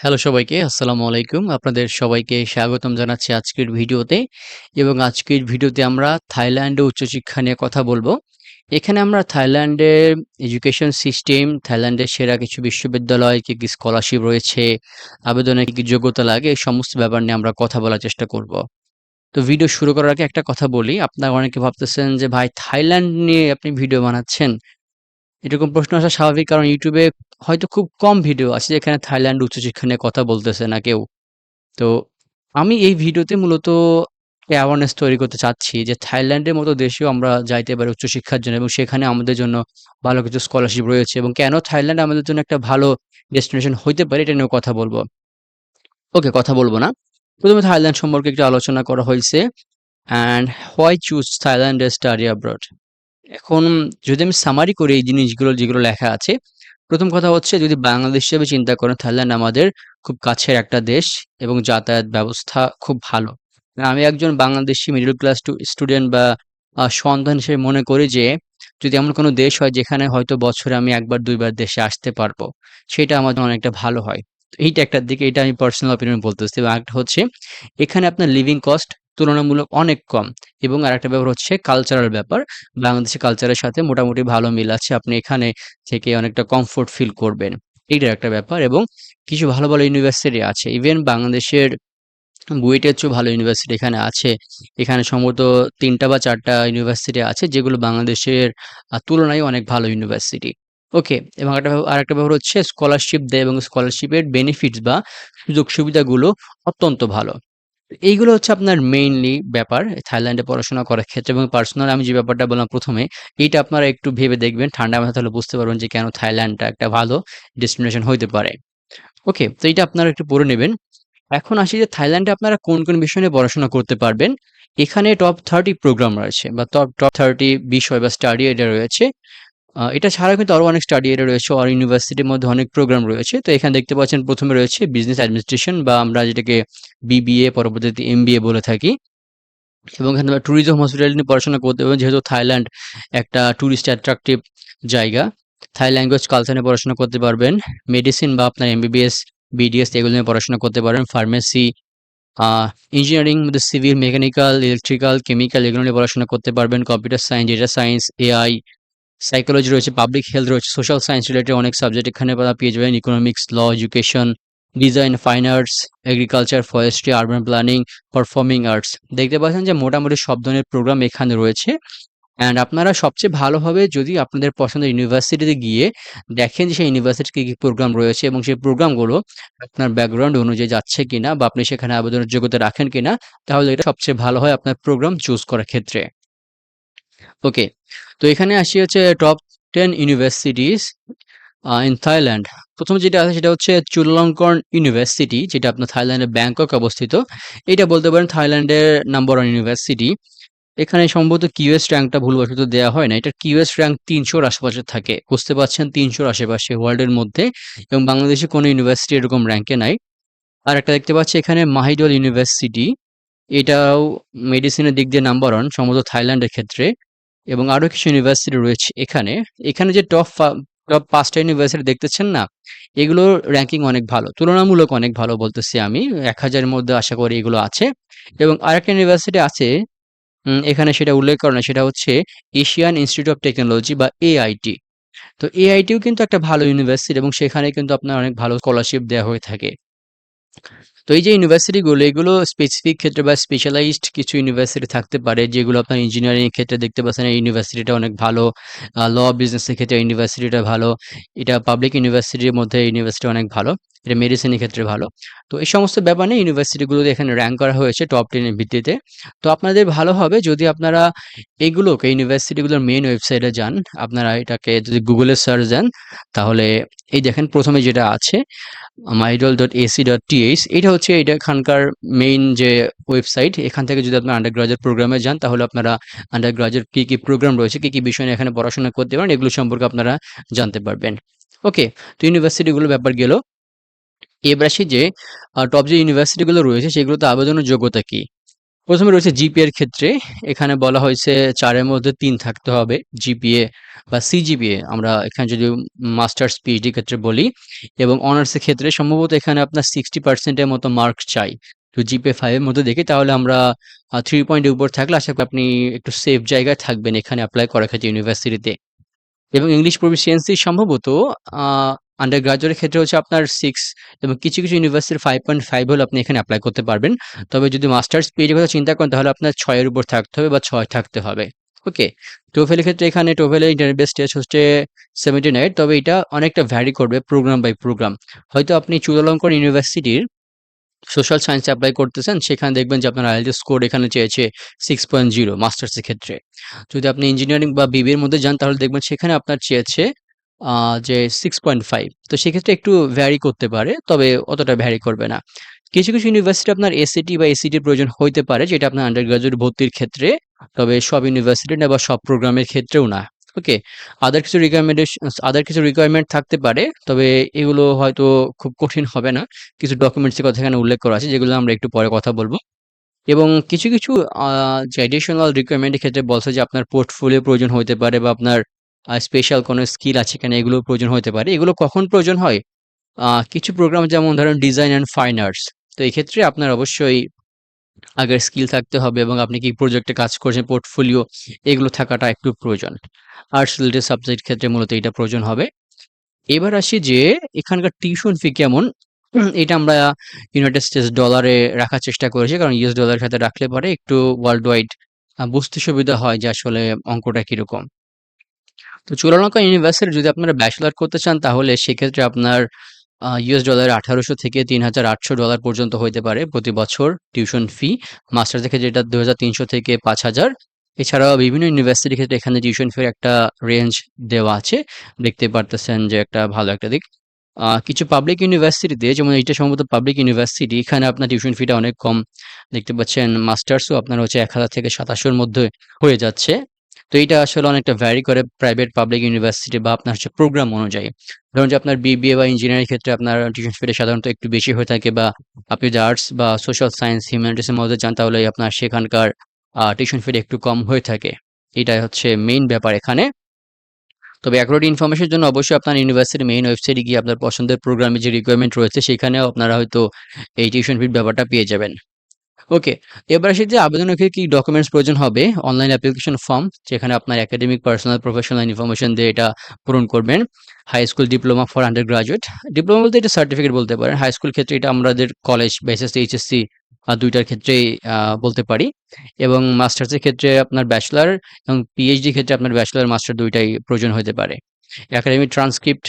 Hello সবাইকে, আসসালামু আলাইকুম। আপনাদের সবাইকে স্বাগতম জানাচ্ছি আজকের ভিডিওতে এবং আজকের ভিডিওতে আমরা থাইল্যান্ডে উচ্চশিক্ষা নিয়ে কথা বলব। এখানে আমরা থাইল্যান্ডের এডুকেশন সিস্টেম, থাইল্যান্ডের সেরা কিছু বিশ্ববিদ্যালয়, কি কি স্কলারশিপ রয়েছে, আবেদনে কি কি যোগ্যতা লাগে, এই সমস্ত ব্যাপার নিয়ে আমরা কথা বলার চেষ্টা করব। তো ভিডিও শুরু করার আগে একটা কথা বলি, আপনারা অনেকে ভাবতেছেন যে, ভাই, থাইল্যান্ড নিয়ে আপনি ভিডিও বানাচ্ছেন? এরকম প্রশ্ন আসা স্বাভাবিক কারণ ইউটিউবে হয়তো খুব কম ভিডিও আছে যেখানে থাইল্যান্ড উচ্চশিক্ষা নিয়ে কথা বলতেছে না কেউ। তো আমি এই ভিডিওতে মূলত অ্যাওয়ারনেস তৈরি করতে চাচ্ছি যে থাইল্যান্ডের মতো দেশেও আমরা যাইতে পারি উচ্চশিক্ষার জন্য এবং সেখানে আমাদের জন্য ভালো কিছু স্কলারশিপ রয়েছে এবং কেন থাইল্যান্ড আমাদের জন্য একটা ভালো ডেস্টিনেশন হইতে পারে এটা নিয়েও কথা বলব। ওকে কথা বলব না। প্রথমে থাইল্যান্ড সম্পর্কে একটু আলোচনা করা হয়েছে। And why choose Thailand study abroad এখন যদি আমি সামারি করি এই জিনিসগুলো, যেগুলো লেখা আছে, প্রথম কথা হচ্ছে যদি বাংলাদেশ হিসেবে চিন্তা করেন থাইল্যান্ড আমাদের খুব কাছের একটা দেশ এবং যাতায়াত ব্যবস্থা খুব ভালো। আমি একজন Bangladeshi middle class to student বা সন্তান হিসেবে মনে করি যে, যদি এমন কোনো দেশ হয় যেখানে হয়তো বছরে আমি একবার, দুইবার দেশে আসতে পারব, সেটা আমার অনেকটা ভালো হয়। এইটা একটা দিকে এটা আমি পার্সোনাল অপিনিয়ন বলতেছি। এবং একটা হচ্ছে, এখানে আপনার লিভিং কস্ট তুলনামূলক অনেক কম। এবং আরেকটা ব্যাপার হচ্ছে কালচারাল ব্যাপার। বাংলাদেশি কালচারের সাথে মোটামুটি ভালো মিল আছে। আপনি এখানে থেকে অনেকটা কমফোর্ট ফিল করবেন। এইটার একটা ব্যাপার। এবং কিছু ভালো ভালো ইউনিভার্সিটি আছে। ইভেন বাংলাদেশের বুয়েটের চেয়েও ভালো ইউনিভার্সিটি এখানে আছে। এখানে সম্ভবত তিনটা বা চারটা ইউনিভার্সিটি আছে, যেগুলো বাংলাদেশের তুলনায় অনেক ভালো ইউনিভার্সিটি ওকে এবং একটা ব্যাপার- আরেকটা ব্যাপার হচ্ছে স্কলারশিপ দেয়। এবং স্কলারশিপের বেনিফিটস বা সুযোগ সুবিধাগুলো অত্যন্ত ভালো। এইগুলো হচ্ছে আপনার মেইনলি ব্যাপার থাইল্যান্ডে পড়াশোনা করার ক্ষেত্রে এবং পার্সোনাল আমি যে ব্যাপারটা বললাম প্রথমে, এইটা আপনারা একটু ভেবে দেখবেন, ঠান্ডা মাথায় তাহলে বুঝতে পারবেন যে কেন থাইল্যান্ডটা একটা ভালো ডেস্টিনেশন হইতে পারে। ওকে তো এইটা আপনারা একটু পড়ে নেবেন। এখন আসি যে থাইল্যান্ডে আপনারা কোন কোন বিষয় নিয়ে পড়াশোনা করতে পারবেন। এখানে টপ থার্টি প্রোগ্রাম রয়েছে বা টপ টপ থার্টি বিষয় বা স্টাডি এরিয়া রয়েছে। এটা ছাড়াও কিন্তু আরও অনেক স্টাডি এরিয়া রয়েছে আর ইউনিভার্সিটির মধ্যে অনেক প্রোগ্রাম রয়েছে। তো এখানে দেখতে পাচ্ছেন প্রথমে রয়েছে বিজনেস অ্যাডমিনিস্ট্রেশন বা আমরা যেটাকে বিবিএ পরবর্তীতে এমবিএ বলে থাকি। এবং এখানে আমরা ট্যুরিজম হসপিটাল নিয়ে পড়াশোনা করতে পারবেন যেহেতু থাইল্যান্ড একটা ট্যুরিস্ট অ্যাট্রাকটিভ জায়গা থাই ল্যাঙ্গুয়েজ কালচার নিয়ে পড়াশোনা করতে পারবেন। মেডিসিন বা আপনার এমবিবিএস বিডিএস এগুলো নিয়ে পড়াশোনা করতে পারবেন ফার্মেসি ইঞ্জিনিয়ারিং মধ্যে সিভিল মেকানিক্যাল ইলেকট্রিক্যাল কেমিক্যাল এগুলো নিয়ে পড়াশোনা করতে পারবেন। Computer science data science AI psychology রয়েছে পাবলিক হেলথ রয়েছে সোশ্যাল সায়েন্স রিলেটেড অনেক সাবজেক্ট এখানে পেয়ে যাবেন। Economics law education design fine arts agriculture forestry urban planning performing arts দেখতে পাচ্ছেন যে মোটামুটি সব ধরনের প্রোগ্রাম এখানে রয়েছে। অ্যান্ড আপনারা সবচেয়ে ভালোভাবে যদি আপনাদের পছন্দের ইউনিভার্সিটিতে গিয়ে দেখেন যে সেই ইউনিভার্সিটির কী কী প্রোগ্রাম রয়েছে এবং সেই প্রোগ্রামগুলো আপনার ব্যাকগ্রাউন্ড অনুযায়ী যাচ্ছে কিনা বা আপনি সেখানে আবেদনের যোগ্যতা রাখেন কিনা, তাহলে এটা সবচেয়ে ভালো হয় আপনার প্রোগ্রাম চুজ করার ক্ষেত্রে। ওকে তো এখানে আসি হচ্ছে top ten universities in Thailand প্রথম যেটা আছে সেটা হচ্ছে চুলালঙ্কর্ন ইউনিভার্সিটি যেটা আপনার থাইল্যান্ডের ব্যাংকক অবস্থিত। এটা বলতে পারেন থাইল্যান্ডের নাম্বার ওয়ান ইউনিভার্সিটি এখানে সম্ভবত কিউএস র্যাঙ্কটা ভুলবশত দেওয়া হয় না। এটা কিউএস র্যাঙ্ক তিনশোর আশেপাশে থাকে। বুঝতে পারছেন তিনশোর আশেপাশে ওয়ার্ল্ডের মধ্যে এবং বাংলাদেশে কোনো ইউনিভার্সিটি এরকম র্যাঙ্কে নাই। আর একটা দেখতে পাচ্ছি এখানে মাহিডল ইউনিভার্সিটি এটাও মেডিসিনের দিক দিয়ে নাম্বার ওয়ান সম্ভবত থাইল্যান্ডের ক্ষেত্রে। এবং আরও কিছু ইউনিভার্সিটি রয়েছে এখানে। এখানে যে টপ টপ পাঁচটা ইউনিভার্সিটি দেখতেছেন না, এগুলোর র্যাঙ্কিং অনেক ভালো, তুলনামূলক অনেক ভালো বলতেছি আমি, এক হাজারের মধ্যে আশা করি এগুলো আছে। এবং আরেকটা ইউনিভার্সিটি আছে এখানে সেটা উল্লেখ করে না সেটা হচ্ছে এশিয়ান ইনস্টিটিউট অফ টেকনোলজি বা এআইটি তো এআইটিও কিন্তু একটা ভালো ইউনিভার্সিটি এবং সেখানে কিন্তু আপনার অনেক ভালো স্কলারশিপ দেওয়া হয়ে থাকে। তো এই যে ইউনিভার্সিটিগুলো এগুলো স্পেসিফিক ক্ষেত্রে বা স্পেশালাইজড কিছু ইউনিভার্সিটি থাকতে পারে, যেগুলো আপনার ইঞ্জিনিয়ারিং ক্ষেত্রে দেখতে পাচ্ছেন, এই ইউনিভার্সিটিটা অনেক ভালো। ল বিজনেসের ক্ষেত্রে ইউনিভার্সিটিটা ভালো। এটা পাবলিক ইউনিভার্সিটির মধ্যে ইউনিভার্সিটি অনেক ভালো। এটা মেডিসিনের ক্ষেত্রে ভালো। তো এই সমস্ত ব্যাপার নিয়ে ইউনিভার্সিটিগুলোতে এখানে র্যাঙ্ক করা হয়েছে টপ টেনের ভিত্তিতে। তো আপনাদের ভালো হবে যদি আপনারা এগুলোকে ইউনিভার্সিটিগুলোর মেইন ওয়েবসাইটে যান, আপনারা এটাকে যদি গুগলে সার্চ দেন, তাহলে এই দেখেন প্রথমে যেটা আছে Mahidol dot AC dot TH এটা হচ্ছে এটা এখানকার মেইন যে ওয়েবসাইট এখান থেকে যদি আপনার আন্ডার গ্রাজুয়েট প্রোগ্রামে যান, তাহলে আপনারা আন্ডার গ্রাজুয়েট কী কী প্রোগ্রাম রয়েছে, কী কী বিষয় নিয়ে এখানে পড়াশোনা করতে পারেন, এগুলো সম্পর্কে আপনারা জানতে পারবেন। ওকে তো ইউনিভার্সিটিগুলোর ব্যাপার গেল। এবার আসি যে টপ যে ইউনিভার্সিটিগুলো রয়েছে, সেগুলোতে আবেদনের যোগ্যতা কি? প্রথমে রয়েছে জিপিএ এর ক্ষেত্রে। এখানে বলা হয়েছে চারের মধ্যে তিন থাকতে হবে জিপিএ বা সিজিপিএ আমরা এখানে যদি মাস্টার্স পিএইচডি ক্ষেত্রে বলি এবং অনার্সের ক্ষেত্রে সম্ভবত এখানে আপনার সিক্সটি পার্সেন্টের মতো মার্ক চাই। তো জিপিএ ফাইভের মধ্যে দেখি তাহলে আমরা থ্রি পয়েন্টের উপর থাকলে আশা করি আপনি একটু সেফ জায়গায় থাকবেন এখানে অ্যাপ্লাই করার ক্ষেত্রে ইউনিভার্সিটিতে এবং ইংলিশ প্রফিসিয়েন্সি সম্ভবত আন্ডার গ্রাজুয়েটের ক্ষেত্রে হচ্ছে আপনার সিক্স এবং কিছু কিছু ইউনিভার্সিটির ফাইভ পয়েন্ট ফাইভ হলে আপনি এখানে অ্যাপ্লাই করতে পারবেন। তবে যদি মাস্টার্স পিএইচডির কথা চিন্তা করেন তাহলে আপনার ছয়ের উপর থাকতে হবে বা ছয় থাকতে হবে। ওকে টোফেলের ক্ষেত্রে এখানে টোফেলের ইন্টারনেট বেস টেস্ট হচ্ছে সেভেন্টি নাইন তবে এটা অনেকটা ভ্যারি করবে প্রোগ্রাম বাই প্রোগ্রাম হয়তো আপনি চুলালঙ্কর ইউনিভার্সিটির সোশ্যাল সায়েন্সে অ্যাপ্লাই করতেছেন, সেখানে দেখবেন যে আপনার আইএলটিএস স্কোর এখানে চেয়েছে সিক্স পয়েন্ট জিরো মাস্টার্সের ক্ষেত্রে। যদি আপনি ইঞ্জিনিয়ারিং বা বিবির মধ্যে যান তাহলে দেখবেন সেখানে আপনার চেয়েছে যে সিক্স পয়েন্ট ফাইভ তো সেক্ষেত্রে একটু ভ্যারি করতে পারে, তবে অতটা ভ্যারি করবে না। কিছু কিছু ইউনিভার্সিটি আপনার এসিটি বা এসিটির প্রয়োজন হইতে পারে, যেটা আপনার আন্ডার গ্রাজুয়েট ভর্তির ক্ষেত্রে, তবে সব ইউনিভার্সিটি না বা সব প্রোগ্রামের ক্ষেত্রেও না। ওকে আদার কিছু রিকোয়ারমেন্টেশন আদার কিছু রিকোয়ারমেন্ট থাকতে পারে, তবে এগুলো হয়তো খুব কঠিন হবে না। কিছু ডকুমেন্টসের কথা এখানে উল্লেখ করা আছে, যেগুলো আমরা একটু পরে কথা বলব। এবং কিছু কিছু যে অ্যাডিশনাল রিকোয়ারমেন্টের ক্ষেত্রে বলছে যে আপনার পোর্টফোলিও প্রয়োজন হতে পারে বা আপনার স্পেশাল কোনো স্কিল আছে কিনা এগুলো প্রয়োজন হতে পারে। এগুলো কখন প্রয়োজন হয়? কিছু প্রোগ্রাম যেমন ধরেন ডিজাইন অ্যান্ড ফাইন আর্টস তো এক্ষেত্রে আপনার অবশ্যই আগের স্কিল থাকতে হবে এবং আপনি কি প্রজেক্টে কাজ করছেন পোর্টফোলিও এগুলো থাকাটা একটু প্রয়োজন। আর্টস রিলেটেড সাবজেক্ট ক্ষেত্রে মূলত এটা প্রয়োজন হবে। এবার আসি যে এখানকার টিউশন ফি কেমন? এটা আমরা ইউনাইটেড স্টেটস ডলারে রাখার চেষ্টা করেছি, কারণ ইউএস ডলারের সাথে রাখলে পরে একটু ওয়ার্ল্ড ওয়াইড বুঝতে সুবিধা হয় যে আসলে অঙ্কটা কীরকম। তো চুরালঙ্কা ইউনিভার্সিটি যদি আপনারা ব্যাচেলার করতে চান, তাহলে সেক্ষেত্রে আপনার ইউএস ডলার আঠারোশো থেকে তিন হাজার আটশো ডলার পর্যন্ত হইতে পারে প্রতি বছর টিউশন ফি। মাস্টার থেকে যেটা দু হাজার তিনশো থেকে পাঁচ হাজার। এছাড়াও বিভিন্ন ইউনিভার্সিটির ক্ষেত্রে এখানে টিউশন ফির একটা রেঞ্জ দেওয়া আছে। দেখতে পারতেছেন যে একটা ভালো একটা দিক। কিছু পাবলিক ইউনিভার্সিটিতে যেমন এটা সম্ভবত পাবলিক ইউনিভার্সিটি এখানে আপনার টিউশন ফিটা অনেক কম। দেখতে পাচ্ছেন, মাস্টার্সও আপনার হচ্ছে এক হাজার থেকে সাতাশোর মধ্যে হয়ে যাচ্ছে। তো এটা আসলে অনেকটা ভ্যারি করে প্রাইভেট পাবলিক ইউনিভার্সিটি বা আপনার হচ্ছে প্রোগ্রাম অনুযায়ী। ধরুন যে আপনার বিবিএ বা ইঞ্জিনিয়ারিং ক্ষেত্রে আপনার টিউশন ফিটা সাধারণত একটু বেশি হয়ে থাকে বা আপনি যদি আর্টস বা সোশ্যাল সায়েন্স হিউম্যানিটিসের মধ্যে যান, তাহলে আপনার সেখানকার টিউশন ফিটা একটু কম হয়ে থাকে। এটাই হচ্ছে মেইন ব্যাপার এখানে। তবে অ্যাকুরেট ইনফরমেশনের জন্য অবশ্যই আপনার ইউনিভার্সিটির মেইন ওয়েবসাইটে গিয়ে আপনার পছন্দের প্রোগ্রামে যে রিকোয়ারমেন্ট রয়েছে, সেখানেও আপনারা হয়তো এই টিউশন ফির ব্যাপারটা পেয়ে যাবেন। ওকে এবার আসি যে আবেদনের ক্ষেত্রে কি ডকুমেন্টস প্রয়োজন হবে? অনলাইন অ্যাপ্লিকেশন ফর্ম যেখানে আপনার একাডেমিক পার্সোনাল প্রফেশনাল ইনফরমেশন দিয়ে এটা পূরণ করবেন। High school diploma for undergraduate diploma বলতে এটা সার্টিফিকেট বলতে পারেন। হাই স্কুল ক্ষেত্রে এটা আমাদের কলেজ বা এসএসসি এইচএসসি দুইটার ক্ষেত্রেই বলতে পারি। এবং মাস্টার্সের ক্ষেত্রে আপনার ব্যাচেলার এবং পিএইচডি ক্ষেত্রে আপনার ব্যাচেলার মাস্টার দুইটাই প্রয়োজন হতে পারে। একাডেমিক ট্রান্সক্রিপ্ট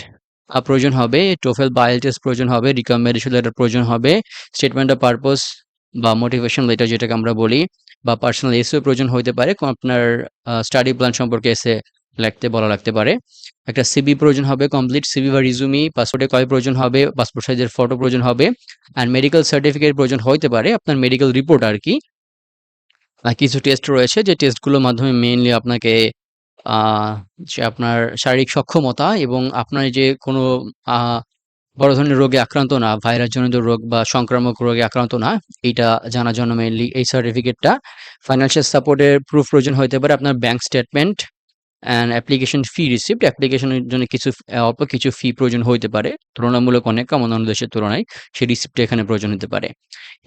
প্রয়োজন হবে। টোফেল বা টেস্ট প্রয়োজন হবে। রিকমেন্ডেশন লেটার প্রয়োজন হবে। স্টেটমেন্ট অফ পারপোজ বা মোটিভেশন লেটার যেটাকে আমরা বলি, বা পার্সোনাল এসেও প্রয়োজন হতে পারে আপনার স্টাডি প্ল্যান সম্পর্কে এসে লাগতে বলা লাগতে পারে। একটা সিবি প্রয়োজন হবে কমপ্লিট সিবি বা রিজুমি পাসপোর্টে কয় প্রয়োজন হবে পাসপোর্ট সাইজের ফটো প্রয়োজন হবে অ্যান্ড মেডিকেল সার্টিফিকেট প্রয়োজন হতে পারে, আপনার মেডিকেল রিপোর্ট আর কি। কিছু টেস্ট রয়েছে, যে টেস্টগুলোর মাধ্যমে মেইনলি আপনাকে যে আপনার শারীরিক সক্ষমতা এবং আপনার যে কোনো বড় ধরনের রোগে আক্রান্ত না ভাইরাস জনিত রোগ বা সংক্রামক রোগে আক্রান্ত না, এইটা জানার জন্য মেইনলি এই সার্টিফিকেটটা ফাইন্যান্সিয়াল সাপোর্টের প্রুফ প্রয়োজন হতে পারে আপনার bank statement and application fee receipt অ্যাপ্লিকেশনের জন্য কিছু, অল্প কিছু ফি প্রয়োজন হতে পারে, তুলনামূলক অনেক কম অন্যান্য দেশের তুলনায় সেই রিসিপ্ট এখানে প্রয়োজন হতে পারে।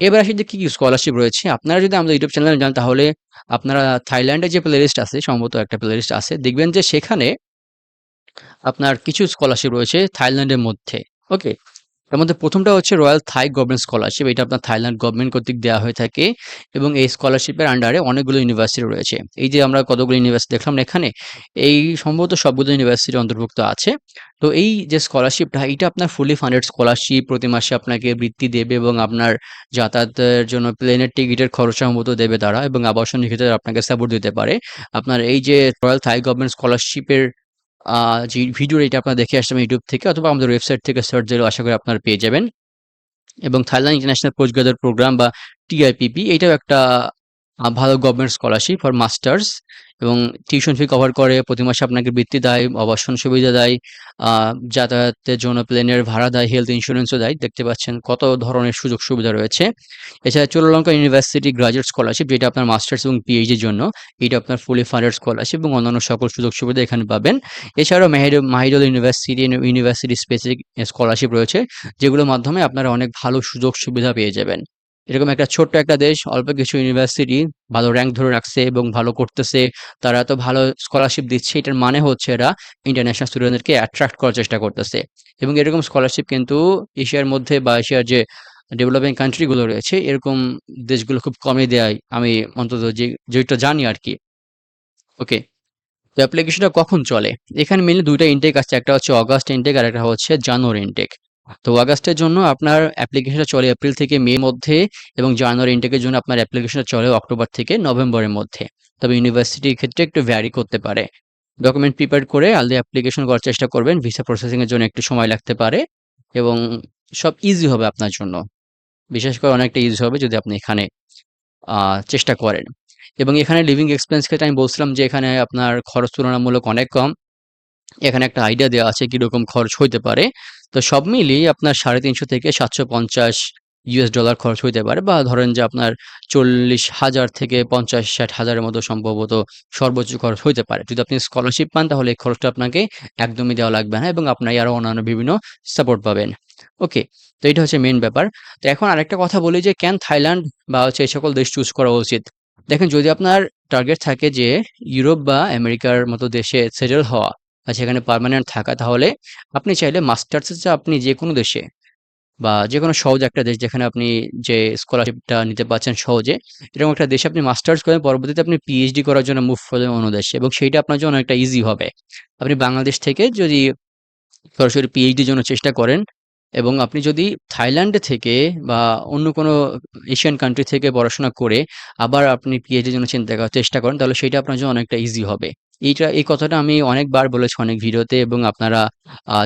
এবার আসি যে কী কী স্কলারশিপ রয়েছে। আপনারা যদি আমাদের ইউটিউব চ্যানেলে যান, তাহলে আপনারা থাইল্যান্ডের যে প্লেলিস্ট আছে, সম্ভবত একটা প্লেলিস্ট আছে, দেখবেন যে সেখানে আপনার কিছু স্কলারশিপ রয়েছে থাইল্যান্ডের মধ্যে। ওকে তার মধ্যে প্রথমটা হচ্ছে রয়্যাল থাই গভর্নমেন্ট স্কলারশিপ এটা আপনার থাইল্যান্ড গভর্নমেন্ট কর্তৃক দেওয়া হয়ে থাকে এবং এই স্কলারশিপের আন্ডারে অনেকগুলো ইউনিভার্সিটি রয়েছে। এই যে আমরা কতগুলো ইউনিভার্সিটি দেখলাম এখানে, এই সম্ভবত সবগুলো ইউনিভার্সিটি অন্তর্ভুক্ত আছে। তো এই যে স্কলারশিপটা এটা আপনার ফুলি ফান্ডেড স্কলারশিপ প্রতি মাসে আপনাকে বৃত্তি দেবে এবং আপনার যাতায়াতের জন্য প্লেনের টিকিটের খরচ সম্ভবত দেবে তারা এবং আবাসন ক্ষেত্রে আপনাকে সাপোর্ট দিতে পারে। আপনার এই যে রয়্যাল থাই গভর্নমেন্ট স্কলারশিপের যে ভিডিও এটা আপনারা দেখে আসছেন ইউটিউব থেকে অথবা আমাদের ওয়েবসাইট থেকে সার্চ দিলেও আশা করি আপনারা পেয়ে যাবেন। এবং Thailand international postgraduate programme বা টিআইপিপি এটাও একটা ভালো গভর্নমেন্ট স্কলারশিপ ফর মাস্টার্স এবং টিউশন ফি কভার করে প্রতি মাসে আপনাকে বৃত্তি দেয়, আবাসন সুবিধা দেয়, যাতায়াতের জন্য প্লেনের ভাড়া দেয়, হেলথ ইন্স্যুরেন্সও দেয়। দেখতে পাচ্ছেন কত ধরনের সুযোগ সুবিধা রয়েছে। এছাড়া চুলালঙ্কা ইউনিভার্সিটি গ্রাজুয়েট স্কলারশিপ যেটা আপনার মাস্টার্স এবং পিএইচডির জন্য। এটা আপনার ফুলি ফান্ডেড স্কলারশিপ এবং অন্যান্য সকল সুযোগ সুবিধা এখানে পাবেন। এছাড়াও Meher Mahidol university university specific scholarship রয়েছে যেগুলোর মাধ্যমে আপনারা অনেক ভালো সুযোগ সুবিধা পেয়ে যাবেন। এরকম একটা ছোট্ট একটা দেশ, অল্প কিছু ইউনিভার্সিটি ভালো র্যাঙ্ক ধরে রাখছে এবং ভালো করতেছে। তারা এত ভালো স্কলারশিপ দিচ্ছে, এটার মানে হচ্ছে এরা ইন্টারন্যাশনাল স্টুডেন্টদেরকে অ্যাট্রাক্ট করার চেষ্টা করতেছে। এবং এরকম স্কলারশিপ কিন্তু এশিয়ার মধ্যে বা এশিয়ার যে ডেভেলপিং কান্ট্রিগুলো রয়েছে, এরকম দেশগুলো খুব কমই দেয়। আমি অন্তত যে, যেটা জানি আর কি ওকে। তো অ্যাপ্লিকেশনটা কখন চলে? এখানে মেনলি দুইটা ইনটেক আছে। একটা হচ্ছে অগাস্ট ইনটেক আর একটা হচ্ছে জানুয়ারি ইনটেক। তো অগাস্টের জন্য আপনার অ্যাপ্লিকেশনটা চলে এপ্রিল থেকে মে মধ্যে এবং জানুয়ারি ইনটেকের জন্য আপনার অ্যাপ্লিকেশনটা চলে অক্টোবর থেকে নভেম্বরের মধ্যে। তবে ইউনিভার্সিটির ক্ষেত্রে একটু ভ্যারি করতে পারে। ডকুমেন্ট প্রিপেয়ার করে আলদি অ্যাপ্লিকেশন করার চেষ্টা করবেন। ভিসা প্রসেসিং এর জন্য একটু সময় লাগতে পারে এবং সব ইজি হবে আপনার জন্য। বিশেষ করে অনেকটা ইজি হবে যদি আপনি এখানে চেষ্টা করেন। এবং এখানে লিভিং এক্সপেন্স ক্ষেত্রে আমি বলছিলাম যে এখানে আপনার খরচ তুলনামূলক অনেক কম। এখানে একটা আইডিয়া দেওয়া আছে কীরকম খরচ হইতে পারে। তো সব মিলিয়ে আপনার ৩৫০ থেকে ৭৫০ ইউএস ডলার খরচ হইতে পারে বা ধরেন যে আপনার ৪০,০০০ থেকে ৫০-৬০ হাজারের মতো সম্ভবত সর্বোচ্চ খরচ হইতে পারে। যদি আপনি স্কলারশিপ পান তাহলে এই খরচটা আপনাকে একদমই দেওয়া লাগবে না এবং আপনার আরও অন্যান্য বিভিন্ন সাপোর্ট পাবেন। ওকে। তো এটা হচ্ছে মেন ব্যাপার। তো এখন আরেকটা কথা বলি যে কেন থাইল্যান্ড বা হচ্ছে এই সকল দেশ চুজ করা উচিত? দেখেন যদি আপনার টার্গেট থাকে যে ইউরোপ বা আমেরিকার মতো দেশে সেটেল হওয়া সেখানে পার্মানেন্ট থাকা, তাহলে আপনি চাইলে মাস্টার্সের চেয়ে আপনি যেকোনো দেশে বা যেকোনো সহজ একটা দেশ যেখানে আপনি যে স্কলারশিপটা নিতে পারছেন সহজে, এরকম একটা দেশে আপনি মাস্টার্স করেন, পরবর্তীতে আপনি পিএইচডি করার জন্য মুভ করলেন অন্য দেশে এবং সেইটা আপনার জন্য অনেকটা ইজি হবে। আপনি বাংলাদেশ থেকে যদি সরাসরি পিএইচডির জন্য চেষ্টা করেন এবং আপনি যদি থাইল্যান্ড থেকে বা অন্য কোনো এশিয়ান কান্ট্রি থেকে পড়াশোনা করে আবার আপনি পিএইচডির জন্য চিন্তা করার চেষ্টা করেন, তাহলে সেইটা আপনার জন্য অনেকটা ইজি হবে। এইটা, এই কথাটা আমি অনেকবার বলেছি অনেক ভিডিওতে এবং আপনারা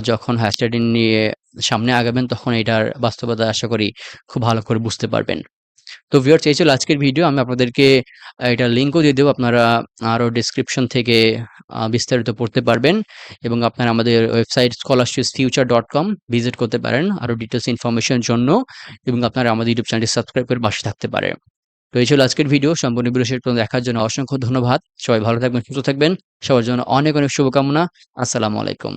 যখন হায়ার স্টাডি নিয়ে সামনে আগাবেন তখন এটার বাস্তবতা আশা করি খুব ভালো করে বুঝতে পারবেন। তো ভিউয়ার্স এই আজকের ভিডিও। আমি আপনাদেরকে, আ, এটার লিংকও দিয়ে দেব। আপনারা আরও ডেসক্রিপশন থেকে বিস্তারিত পড়তে পারবেন এবং আপনারা আমাদের website scholarship future dot com visit করতে পারেন আরও ডিটেলস ইনফরমেশন জন্য এবং আপনারা আমাদের ইউটিউব চ্যানেলটি সাবস্ক্রাইব করে পাশে থাকতে পারেন। তো এই ছিল আজকের ভিডিও। সম্পূর্ণ পর্যন্ত দেখার জন্য অসংখ্য ধন্যবাদ। সবাই ভালো থাকবেন, সুস্থ থাকবেন। সবার জন্য অনেক, অনেক শুভকামনা। আসসালামু আলাইকুম।